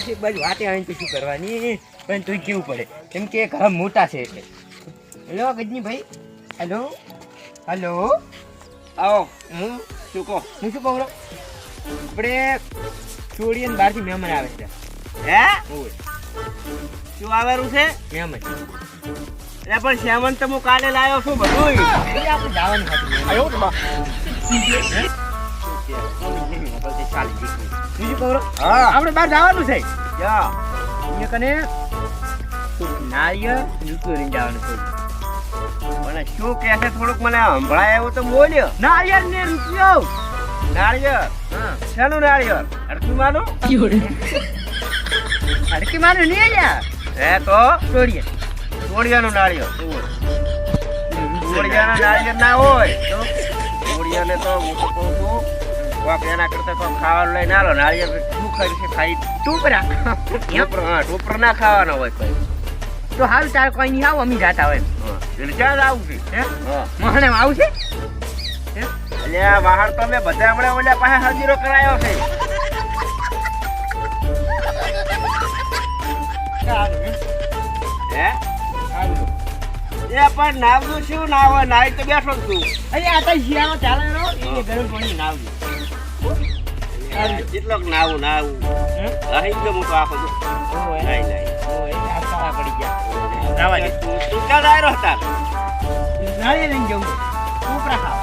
પાછી એક વાતે આવીને તો શું કરવાની? પણ તું કેવું પડે? કેમ કે ઘર મોટા છે એટલે. હેલો ગજની ભાઈ હેલો? હેલો? આવો. હું શું કહો? હું શું કહું? આપણે છોડીએ ને બહારથી મહેમાન આવે છે. હે? શું આવેલું છે? મહેમાન. એટલે પણ શ્યામન તો હું કાલે લાવ્યો છું બધું આપણે જવાનું હતું ચાલી જઈશું. બીજું કહું હા. આપણે બહાર જવાનું છે. ક્યાં અહીંયા કને નારિયેળ જૂતું લઈને જવાનું છે. મને શું કહે છે થોડુંક મને સંભળાય એવું તો બોલ્યો નારિયેળ ને રૂપિયો. નાળિયેર હા. શેનું નાળિયેર અડકી માનું? અડકી માનું નહીં લ્યા હે તો? છોડીએ સોડિયાનું નાળિયેર સોડિયાના નાળિયેર ના હોય. તો સોડિયાને તો હું તો કહું છું કોક એના કરતા કોક ખાવાનું લઈને આલો નાળિયેર શું ખાઈ છે ખાઈ? ટોપર. હા ના ખાવાનો હોય કોઈ. તો હારું તાર કોઈ નહીં આવો અમે જાતા હોય એટલે ક્યાં આવું છે? તો મેં બધા હમણાં ઓલા પાસે હાજરો કરાયો છે. હે? એ પણ નાવનું શું નાવ નાઈ તો બેઠો છું. અહીંયા આ તો શિયાળો ચાલે રો ગરમ પાણી નાવજો કેટલોક નાવું નાવું. અહીં ગયો તો આખો પડી ગયા. દે. તું ક્યાં ડાયરો હતા લઈને જવું ખાવા.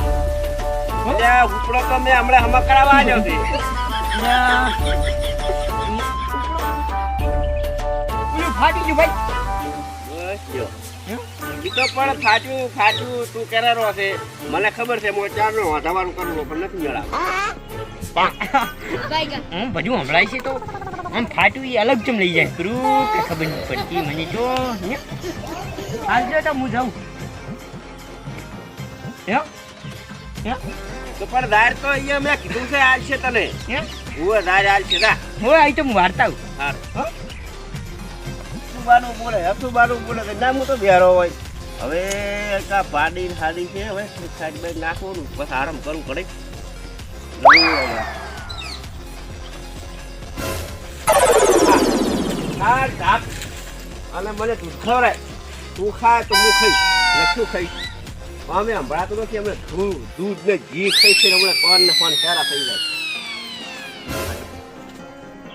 તો મેં હમણાં હમણાં કરાવવા આવ્યો છે પેલું ફાટી ગયું ભાઈ. બસ જો. તો પણ ફાટ્યું ફાટ્યું. તું કરેરો છે? મને ખબર છે હું ચારનો વધારવાનું કરવું પણ નથી મેળા હું બધું સંભળાય છે તો. આમ ફાટ્યું એ અલગ ચમ લઈ જાય. કરું કે ખબર નહીં પડતી. મને જો હાલજો તો હું જાઉં. હે? હે? તો પણ દાર તો અહીંયા મેં કીધું છે છે તને. હે? હું દાર છે ના તો હું વાર્તા. આવું હારું. હો? સુબાનું બોલે હસુબાનું બોલે ના હું તો બેરો હોય. હવે કા પાડી હાડી છે હવે સાઈડ બાઈડ નાખવાનું. બસ આરામ કરવું પડે હા અને મને દૂધ ખવડાય તું ખા, તો હું ખાઈ લખ્યું ખાઈ અમે સંભળાતું નથી અમે દૂધ દૂધ ને ઘી ખાઈ ને હમણાં કોણ ને કોણ સારા થઈ જાય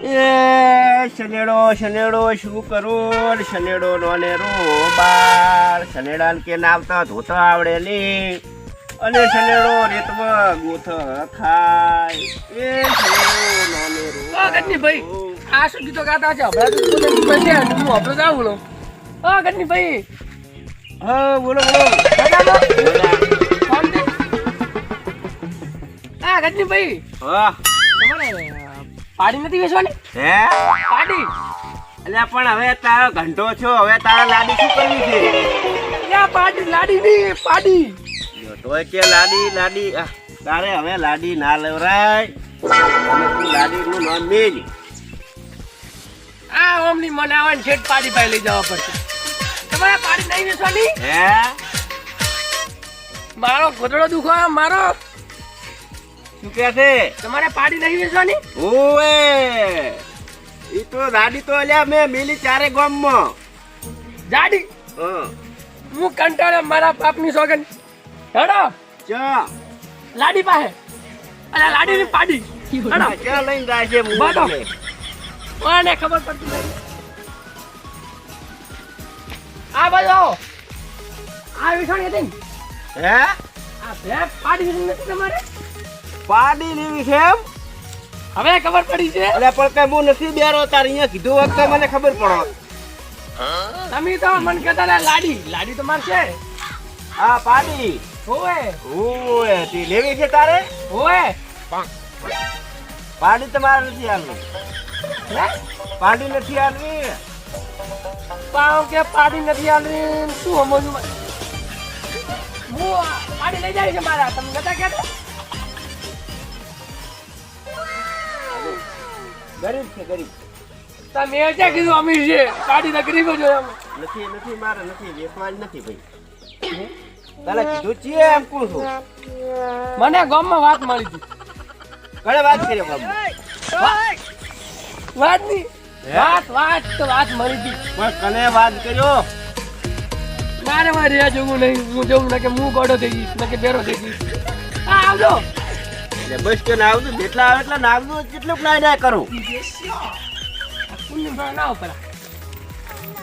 એ શનેડો શનેડો શું કરું શનેડો નોને રો બાર શનેડા કે નાવતા ધોતા આવડે નહીં અને શનેડો રેતમાં ગોથ ખાય. એ શનેડો નોને રો આ ગજની ભાઈ. આ શું ગીતો ગાતા છે? હમણાં તો હું હમણાં જાઉં બોલો. ઓ ગજની ભાઈ. હા બોલો બોલો. આ ગજની ભાઈ. હા. તમારે પાડી નથી વેચવાની? હે? પાડી. એટલે પણ હવે તારો ઘંટો છો. હવે તારા લાડી શું કરવી છે? પાડી લાડી ની પાડી. તોય કે લાડી લાડી તારે હવે લાડી ના લેવરાય. અને તું લાડીનું નામ મેજ આ ઓમની મને આવે ને છેટ પાડી પાસે લઈ જવા પડશે. તમારે પાડી નહીં વેચવાની? હે? મારો ઘોટડો દુખો મારો. શું કહે છે? તમારે પાડી નહીં વેચવાની? ઓએ ઈ તો લાડી તો અલ્યા મેં મિલી ચારે ગામમાં. જાડી. હું. કંટાળે મારા બાપની સોગન હેડો. ચા લાડી પાસે. અરે લાડી ની પાડી. હેડો. આ લઈને જાય છે કોને ખબર પડતી નહીં. આ બાજુ. આ વિખાણી હતી હે? આ બે પાડી નથી તમારે? પાડી લેવી છે એમ? હવે ખબર પડી છે? અરે પણ કઈ હું નથી બેરો તાર અહીંયા કીધું વખતે મને ખબર પડો તમે તો મન કહેતા લાડી. લાડી તો મારશે હા પાડી. હોવે ઓએ તી લેવી છે તારે? હોવે પાડી તમારે નથી આલવી હે? પાડી નથી આલવી પાવ કે પાડી નથી આલવી શું સમજવું? હું પાડી લઈ જાય છે મારા. તમે નતા કહેતા ગરીબ છે ગરીબ. તમે ક્યાં કીધું અમીર છે. પાડી ગરીબ જ હોય. નથી નથી મારે નથી વેચવાની નથી ભાઈ. તને કીધું છીએ એમ કોણ છું. મને ગામમાં વાત મળી હતી. ઘણે વાત કરી બાબુ. વાતની? વાત વાત તો વાત મરી ગઈ પણ કને વાત કર્યો? મારે મારે રહ્યા જોવું નહીં. હું જોઉં ને કે હું ગોડો થઈ ગઈશ ને કે બેરો થઈ ગઈશ. હા આવજો. એટલે બસ કે આવજો જેટલા આવે એટલા નાવતું કેટલું ના ના કરું. ના ઉપર.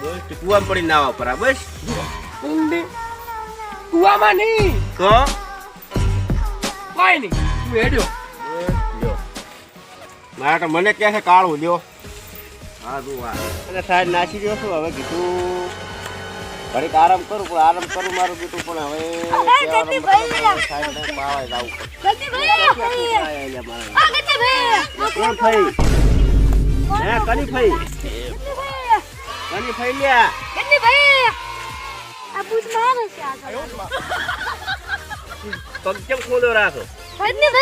બસ તે પડી ના પર બસ. ઊંડી કુવામાં નહીં. તો કોઈ નહીં. તું હેડ્યો. મારે તો મને કહે છે કાળું લ્યો. હા તું આ અને સાહેબ નાસી ગયો છું હવે કીધું. ઘડીક આરામ કરું પણ આરામ કરું મારું કીધું પણ હવે સાહેબને પાવાય જાવું પડે. આય એટલે મારે. કોણ ફઈ? હે કની ફઈ? કની ફઈ લ્યા? પગ કેમ ખોદો રાખો એટલે તો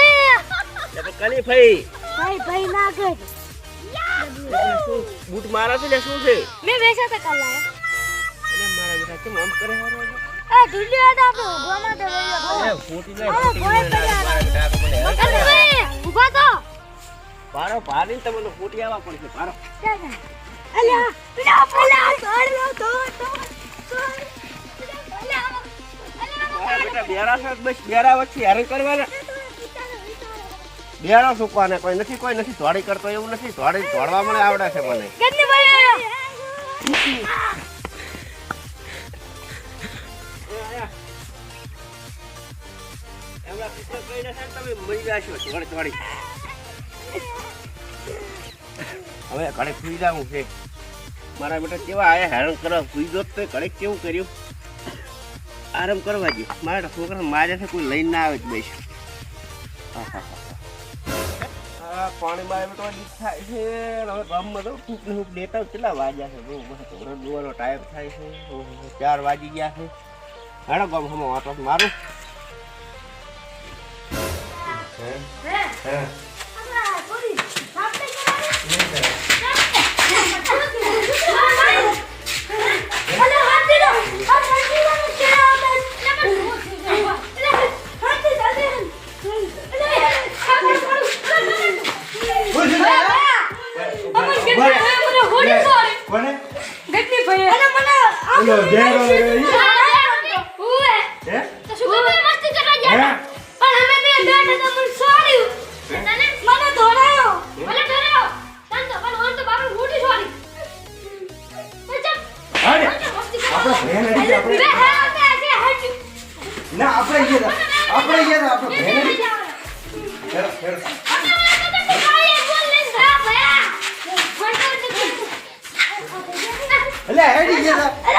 ભાઈ ફઈ એટલે શું બૂટ મારા છે ને શું છે મેં વેચા તો કલા એટલે મારા બેટા કેમ આમ કરે? એ ઢીલી આ તો એ રહી ફૂટી અરે, ફૂટી ના તો પારો પાડીને તમને તો ફૂટી આવવા પડશે પારો અલ્યા પેલા પેલા દોડ લો દોડ દોડ મારા બેટા બેરા છે બસ બેરા વચ્ચે હેરાન કરવાના. બેરા સુકવાને કોઈ નથી કોઈ નથી. ધોળી કરતો એવું નથી. ધોળી ધોળવા મને આવડે છે મને. હવે ઘરે સુઈ જવું છે. મારા બેટા કેવા આયા હેરાન કરવા? સુઈ જોત તો ઘરે કેવું કર્યું? આરામ કરવા દો મારા છોકરા મારે છે કોઈ લઈને ના આવે જ બેસ. પાણી મારે લીક થાય છે. હવે ગામમાં તો ટૂંક ને ટૂંક કેટલા વાગ્યા છે? બહુ બસ દોવાનો ટાઈમ થાય છે. ચાર વાગી ગયા છે. હાડો ગામ હમો વાતો મારું કોને એટલે હેડી ગયા અરે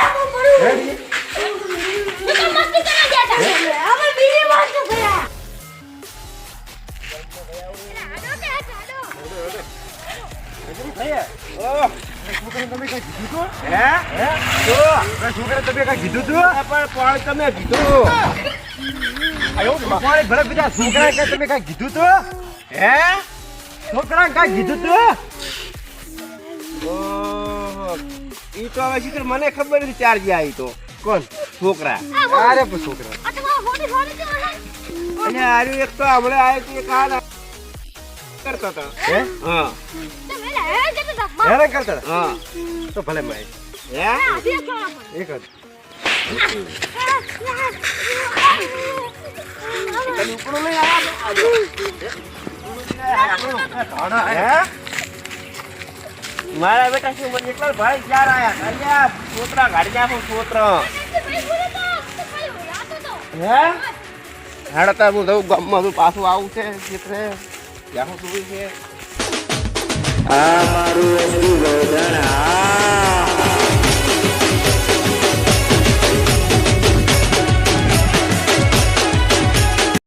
આ ગયા. ઓહ, તો તમે કાંઈ કીધું તું? હે હે? તો આ છોકરાને તમે કાંઈ કીધું તું? વાત પણ પાણી તમે કીધું બીજા તું? હે છોકરાને કાંઈ કીધું તું? ઈ તો હવે શીખર મને ખબર નથી ચાર જે આવી તો. કોણ? છોકરા. અરે છોકરા. અને આર્યું એક તો હમણાં આવ્યો તો એક આ કરતો હતો. હે? હા. હેરાન કરતા હતા? હા. તો ભલે મળે. હે? એક જ. તને લઈ આવ્યા હે? મારા બેટા શું મને એટલા ભાઈ ક્યાં આયા અલ્યા છોતરા ગાડી નાખો છોતરા હે? હાડતા હું જઉં, ગામમાં હું પાછું આવું છે, ચિત્રે. ત્યાં સુધી છે. આ મારું એસટી ગોધણા